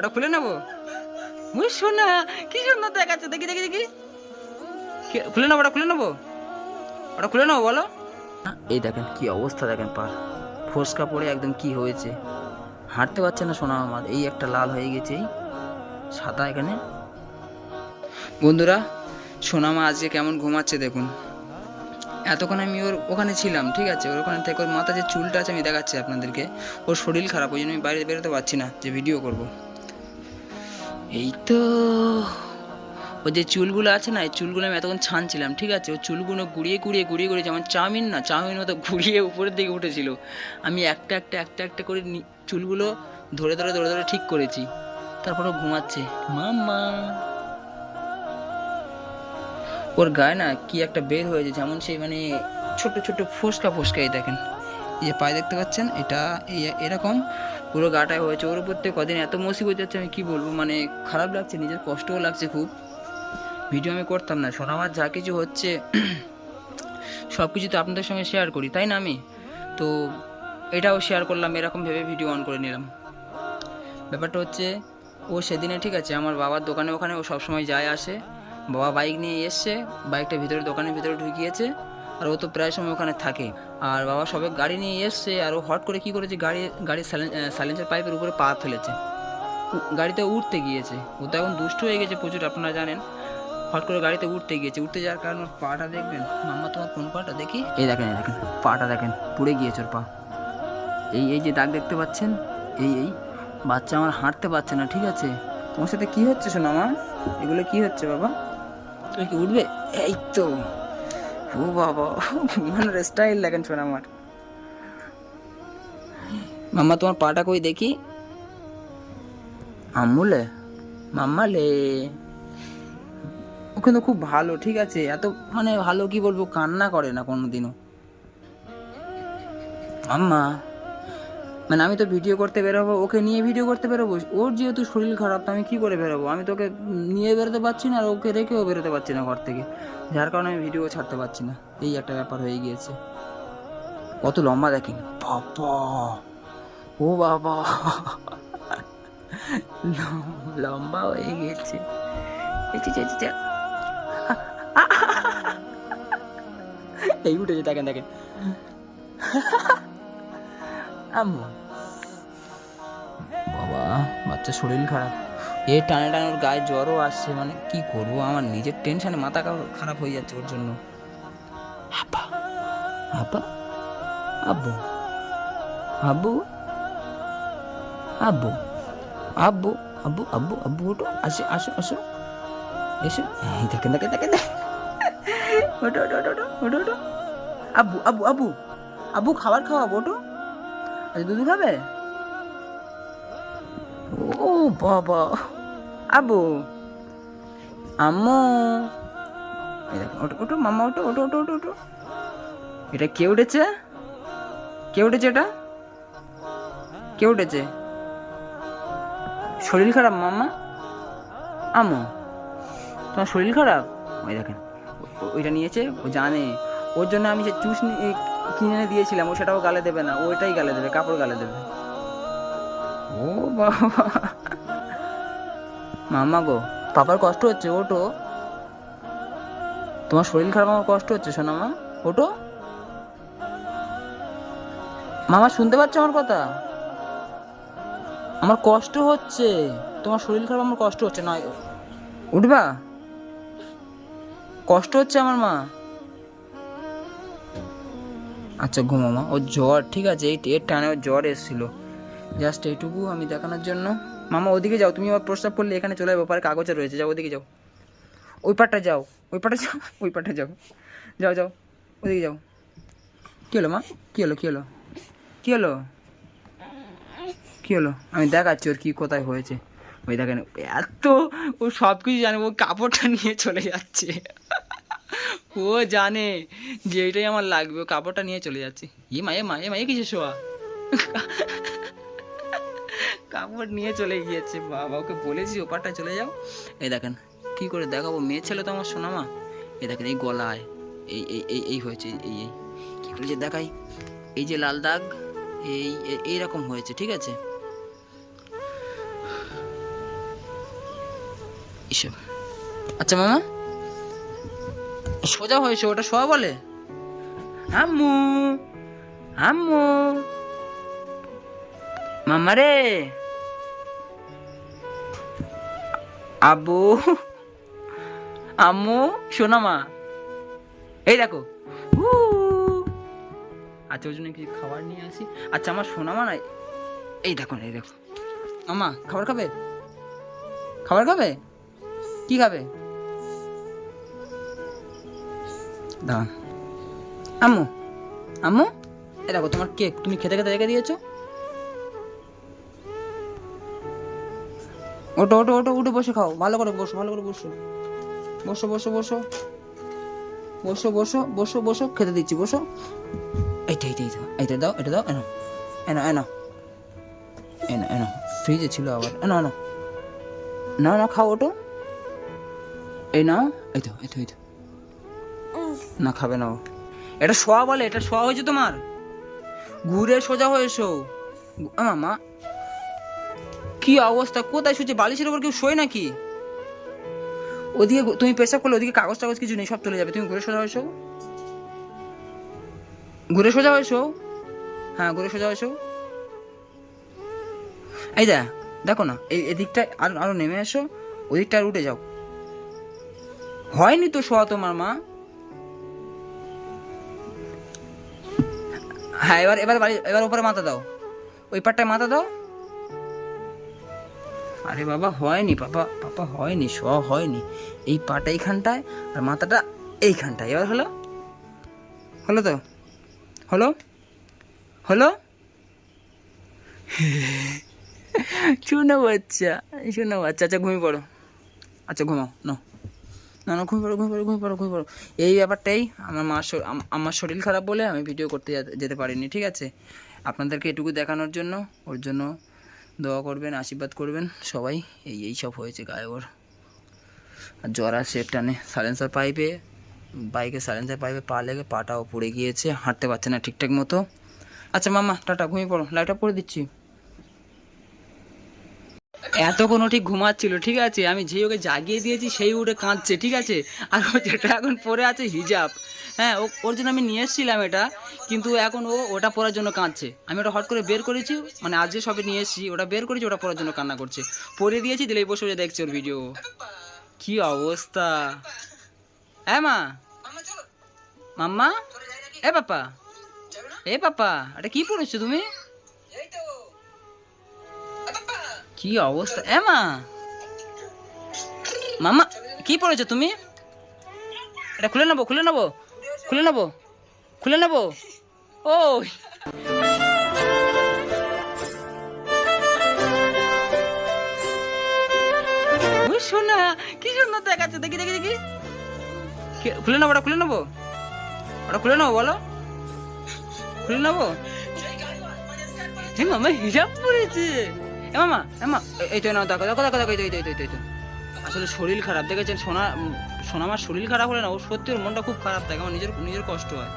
ওটা খুলে নেব? শোনা কি সুন্দর দেখাচ্ছে? দেখি দেখি দেখি। খুলে নেব, ওটা খুলে নেব? ওটা খুলে নেব, বলো। এই দেখেন কি অবস্থা, দেখেন পার ফোসকা পড়ে একদম কি হয়েছে? হাঁটতে পারছে না সোনা আমার, এই একটা লাল হয়ে গেছে, এই সাদা এখানে। বন্ধুরা, সোনা সোনামা আজকে কেমন ঘুমাচ্ছে দেখুন। এতক্ষণ আমি ওর ওখানে ছিলাম, ঠিক আছে? ওর ওখানে থেকে ওর মাথা যে চুলটা আছে, আমি দেখাচ্ছি আপনাদেরকে। ওর শরীর খারাপ, ওই জন্য আমি বাইরে বেরোতে পারছি না যে ভিডিও করব। এই তো। ও যে চুলগুলো আছে না, এই চুলগুলো আমি এতক্ষণ ছানছিলাম, ঠিক আছে? ও চুলগুলো গুড়িয়ে গুড়িয়ে গুড়িয়ে গুড়িয়ে যেমন চাউমিন না, চাউমিন মতো ঘুরিয়ে উপরের দিকে উঠেছিল। আমি একটা একটা একটা একটা করে চুলগুলো ধরে ধরে ধরে ধরে ঠিক করেছি। তারপর ও ঘুমাচ্ছে। মাম্মা! ওর গায়ে না কি একটা বের হয়েছে, যেমন সেই মানে ছোট ছোট ফোসকা ফোসকা এই দেখেন। এই যে পায়ে দেখতে পাচ্ছেন, এটা এরকম পুরো গাটায় হয়েছে, ওর উপর থেকে কদিন এত মসি হয়ে যাচ্ছে, আমি কি বলব? মানে খারাপ লাগছে, নিজের কষ্টও লাগছে খুব। ভিডিও আমি করতাম না শোনা আমার যা কিছু হচ্ছে সব কিছু তো আপনাদের সঙ্গে শেয়ার করি, তাই না, আমি? তো এটাও শেয়ার করলাম, এরকম ভেবে ভিডিও অন করে নিলাম। ব্যাপারটা হচ্ছে, ও সেদিনে, ঠিক আছে, আমার বাবার দোকানে ওখানে ও সবসময় যায় আসে। বাবা বাইক নিয়ে এসছে, বাইকটা ভিতরে দোকানের ভিতরে ঢুকিয়েছে। আর ও তো প্রায় সময় ওখানে থাকে। আর বাবা সবে গাড়ি নিয়ে এসছে আর ও হট করে কি করেছে, গাড়ি, গাড়ির সাইলেন্সার পাইপের উপরে পা ফেলেছে। গাড়িতে উঠতে গিয়েছে। ও তো এখন দুষ্ট হয়ে গেছে প্রচুর, আপনারা জানেন। হট করে গাড়িতে উঠতে গিয়েছে। উঠতে যাওয়ার কারণে পাটা দেখবেন? মাম্মা তোমার কোন পাটা? দেখি। এই দেখেন এই দেখেন, পাটা দেখেন, পুড়ে গিয়েছে ওর পা। এই এই যে দাগ দেখতে পাচ্ছেন? এই এই, বাচ্চা আমার হাঁটতে পারছে না, ঠিক আছে? তোমার সাথে কি হচ্ছে শোনো আমার এগুলো কি হচ্ছে বাবা? তুমি কি উঠবে এই তো। ও বাবা মানে স্টাইল দেখেন শোন আমার। মাম্মা, তোমার পাটা কই দেখি? আমুলে? মাম্মা লে। ও কিন্তু খুব ভালো, ঠিক আছে? এত মানে ভালো কি বলব, কান্না করে না কোনোদিনও। আম্মা মানে আমি তো ভিডিও করতে বেরোবো, ওকে নিয়ে ভিডিও করতে বেরোবো, ওর যেহেতু শরীর খারাপ আমি কি করে বেরোবো? আমি তোকে নিয়ে বেরোতে পারছি না আর ওকে রেখেও বেরোতে পারছি না ঘর থেকে। যার কারণে আমি ভিডিও ছাড়তে পারছি না। এই একটা ব্যাপার হয়ে গিয়েছে। কত লম্বা দেখেন। বাবা! ও বাবা! লম্বা হয়ে গেছে এই উঠেছে দেখেন দেখেন। আম্মু। বাবা বাচ্চা শরীর খারাপ। এ টানে টানে ওর গায়ে জ্বরও আসছে মানে কি করব? আমার নিজের টেনশনে মাথা খারাপ হয়ে যাচ্ছে ওর জন্য। আব্বা আব্বা, আব্বু আব্বু আব্বু আব্বু আব্বু আব্বু আব্বু ওটো আসো আসো আসো। এসো। এই দেখেন দেখেন দেখেন ওটো ওটো ওটো ওটো ওটো আব্বু আব্বু আব্বু আব্বু, খাবার খাওয়াবো ওটো আচ্ছা দুধ খাবে? ও বাবা। আব্বু আম্মু। ওটো মাম্মা ওটো ওটো ওটো ওটো ওটো এটা কে উঠেছে? কে উঠেছে এটা? কে উঠেছে? শরীর খারাপ, মাম্মা? আম্মু, তোমার শরীর খারাপ? ওই দেখেন ওইটা নিয়েছে, ও জানে। ওর জন্য আমি যে জুস কিনে দিয়েছিলাম, ও সেটাও গালে দেবে না ওইটাই গালে দেবে, কাপড় গালে দেবে। ও বাবা। মাম্মা গো পাপার কষ্ট হচ্ছে ওটো তোমার শরীর খারাপ, আমার কষ্ট হচ্ছে শোনা মা ওটো মামা, শুনতে পাচ্ছ আমার কথা? আমার কষ্ট হচ্ছে, তোমার শরীর খারাপ, আমার কষ্ট হচ্ছে, নয়। উঠবা? কষ্ট হচ্ছে আমার মা। আচ্ছা ঘুমো মা। ওর জ্বর, ঠিক আছে, এই এর টানে ওর জ্বর এসেছিল। জাস্ট এইটুকু আমি দেখানোর জন্য। মামা, ওদিকে যাও, তুমি আবার প্রস্তাব করলে এখানে চলে যাব পারে কাগজে রয়েছে। যাও, ওদিকে যাও। ওই পাটটা যাও, ওই পাটে যাও, ওই পাটে যাও। যাও যাও, ওদিকে যাও। কী হলো, মা? কী হলো কী হলো? কী হলো? কী হলো? আমি দেখাচ্ছি ওর কী কোথায় হয়েছে। ওই দেখেন, এত ও সব কিছু জানে, ও কাপড়টা নিয়ে চলে যাচ্ছে। ও জানে যে এটাই আমার লাগবে, ও কাপড়টা নিয়ে চলে যাচ্ছে। এ মা এ মা এ মা, এ কিসে শোয়া? কাপড় নিয়ে চলে গিয়েছে। বাবা ওকে বলেছি ওপারটা চলে যাও। এই দেখেন, কি করে দেখাবো? মেয়ে ছেলে তো আমার সোনামা। এই দেখেন, এই গলায়, এই এই এই এই হয়েছে, এই এই কি করে যে দেখাই? এই যে লাল দাগ, এই, এই- রকম হয়েছে, ঠিক আছে? এসব আচ্ছা মামা, সোজা হয়েছে, ওটা শোয়া বলে? আম্মু আম্মু। মামা রে আব্বু। আম্মু, শোনা মা। এই দেখো। আচ্ছা ওই জন্য কিছু খাবার নিয়ে আসি। আচ্ছা আমার সোনা মা না এই দেখো এই দেখো। মামা খাবার খাবে? খাবার খাবে? কি খাবে? দাঁড়ান। আম্মু আম্মু। এ দেখো, তোমার কেক তুমি খেতে খেতে রেখে দিয়েছ? ওটো ওটো ওটো উঠে বসে খাও। ভালো করে বসো, ভালো করে বসো। বসো বসো বসো। বসো বসো বসো বসো। খেতে দিচ্ছি, বসো। এইটা এইটা এইটা এইটা দাও, এটা দাও, এনো। এনো এনো। এনো এনো। ফ্রিজে ছিল আবার। এনো এনো। না না, খাও ওটো এই নাও, এই তো এই তো এই তো। না, খাবে না এটা শোয়া বলে, এটা শোয়া হয়েছে তোমার? ঘুরে সোজা হয়েছো। মামা কি অবস্থা? কোথায় শুচ্ছে? বালিশের উপর কেউ শোয় নাকি? ওদিকে তুমি পেশাব করলে ওদিকে কাগজ টাগজ কিছু নেই, সব চলে যাবে। তুমি ঘুরে সোজা হয়েছো ঘুরে সোজা হয়েছো হ্যাঁ ঘুরে সোজা হয়েছো এই দা দেখো না, এই এদিকটা আর আরও নেমে এসো, ওদিকটা আর উঠে যাও। হয়নি তো শোয়া তোমার মা। হ্যাঁ এবার এবার বাড়ি এবার উপরে মাথা দাও। ওই পাটটায় মাথা দাও। আরে বাবা হয়নি বাবা বাবা হয়নি শ হয়নি। এই পাটা এইখানটায় আর মাথাটা এইখানটায়। এবার হলো? হলো তো? হলো? হলো? শোনো বাচ্চা শোনো বাচ্চা আচ্ছা ঘুমিয়ে পড়ো। আচ্ছা ঘুমাও না না না ঘুমিয়ে পড়ো ঘুমিয়ে পড়ো ঘুমিয়ে পড়ো ঘুমিয়ে পড়ো। এই ব্যাপারটাই আমার মা আমার শরীর খারাপ বলে আমি ভিডিও করতে যেতে পারিনি ঠিক আছে? আপনাদেরকে এটুকু দেখানোর জন্য ওর জন্য দোয়া করবেন, আশীর্বাদ করবেন। সবাই এই এই সব হয়েছে গায়ে ওর। আর জ্বর আসে টানে সাইলেন্সার পাইপে বাইকে সালেন্সার পাইপে পা লেগে পাটাও পড়ে গিয়েছে, হাঁটতে পারছে না ঠিকঠাক মতো। আচ্ছা মামা টাটা, ঘুমিয়ে পড়ো লাইটটা পরে দিচ্ছি। এতক্ষণ ও ঠিক ঘুমাচ্ছিল, ঠিক আছে? আমি যেই ওকে জাগিয়ে দিয়েছি, সেই উঠে কাঁদছে, ঠিক আছে? আর ও যেটা এখন পরে আছে হিজাব। হ্যাঁ ও ওর জন্য আমি নিয়ে এসেছিলাম এটা, কিন্তু এখন ও ওটা পরার জন্য কাঁদছে। আমি ওটা হট করে বের করেছি মানে আজ যে সবে নিয়ে এসেছি, ওটা বের করেছি, ওটা পরার জন্য কান্না করছে। পরে দিয়েছি দিলে বসে বসে দেখছে ওর ভিডিও কি অবস্থা? হ্যাঁ মা! মাম্মা? এ পাপা? এ পাপা, এটা কি পড়েছো তুমি? কি অবস্থা? এ মা মামা, কি পড়েছো তুমি? এটা খুলে নেব খুলে নেব খুলে নেব খুলে নেব। ও শোনা কি সুন্দর দেখাচ্ছে, দেখি দেখি দেখি। খুলে নেব, ওটা খুলে নেব। ওটা খুলে নেব, বলো। খুলে নেব। মামা হিসাব পড়েছে এ মামা এ মা এই তো না দেখো দেখো দেখো দেখো এই তো এই তো আসলে শরীর খারাপ দেখেছেন? সোনা সোনা আমার শরীর খারাপ হলে না ও সত্যি ওর মনটা খুব খারাপ থাকে আমার নিজের নিজের কষ্ট হয়।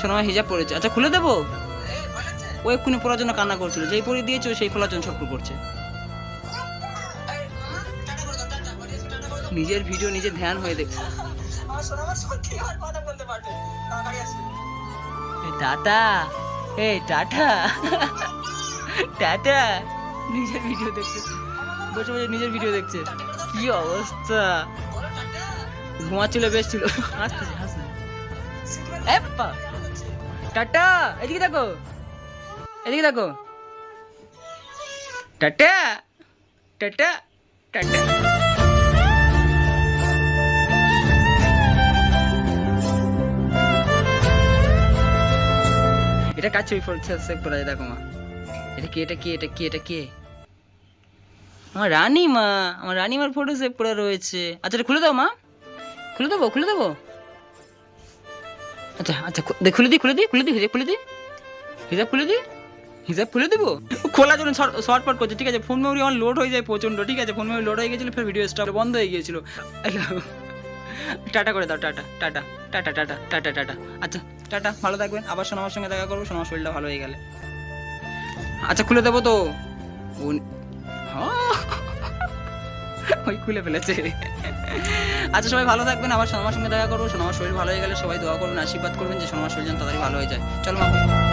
সোনা আমার হিজাব পড়েছে আচ্ছা খুলে দেবো? ও এক্ষুনি পড়ার জন্য কান্না করছিল যেই পড়ে দিয়েছে ও সেই খোলার জন্য ছটফট করছে। নিজের ভিডিও নিজে ধ্যান হয়ে দেখ টাটা এই টাটা টাটা। নিজের ভিডিও দেখছে। বসে বসে নিজের ভিডিও দেখছে। কি অবস্থা? ঘুমাচ্ছিল বেশ ছিল হাসতেছে হাসতে টাটা। এদিকে দেখো। এদিকে দেখো। টাটা। টাটা। টাটা। এটা কাছে সেভ করা যায়? দেখো মা। এটা কে এটা কে এটা কে এটা কে? আমার রানীমা, আমার রানীমার ফটো সেভ করা রয়েছে। আচ্ছা খুলে দাও, মা। খুলে দেবো খুলে দেবো? আচ্ছা আচ্ছা খুলে দিই খুলে দিই খুলে দিই, হিজাব খুলে দিই। হিজাব খুলে দিই? হিজাব খুলে দিব? খোলার জন্য শর্টপট করছে, ঠিক আছে? ফোন মেমোরি আমার লোড হয়ে যায় প্রচণ্ড, ঠিক আছে? ফোন মেমোরি লোড হয়ে গেছিল, ফের ভিডিও স্টপ বন্ধ হয়ে গিয়েছিল। টাটা করে দাও, tata tata tata tata tata tata. আচ্ছা টাটা, ভালো থাকবেন। আবার সোনামার সঙ্গে দেখা করব, সোনামার শরীরটা ভালো হয়ে গেলে। আচ্ছা খুলে দেবো তো। ওই খুলে ফেলেছে। আচ্ছা সবাই ভালো থাকবেন আবার সোনামার সঙ্গে দেখা করব। সোনামার শরীর ভালো হয়ে গেলে সবাই দোয়া করবেন আশীর্বাদ করবেন যে সোনামার শরীর যেন তাড়াতাড়ি ভালো হয়ে যায়। চলো মা।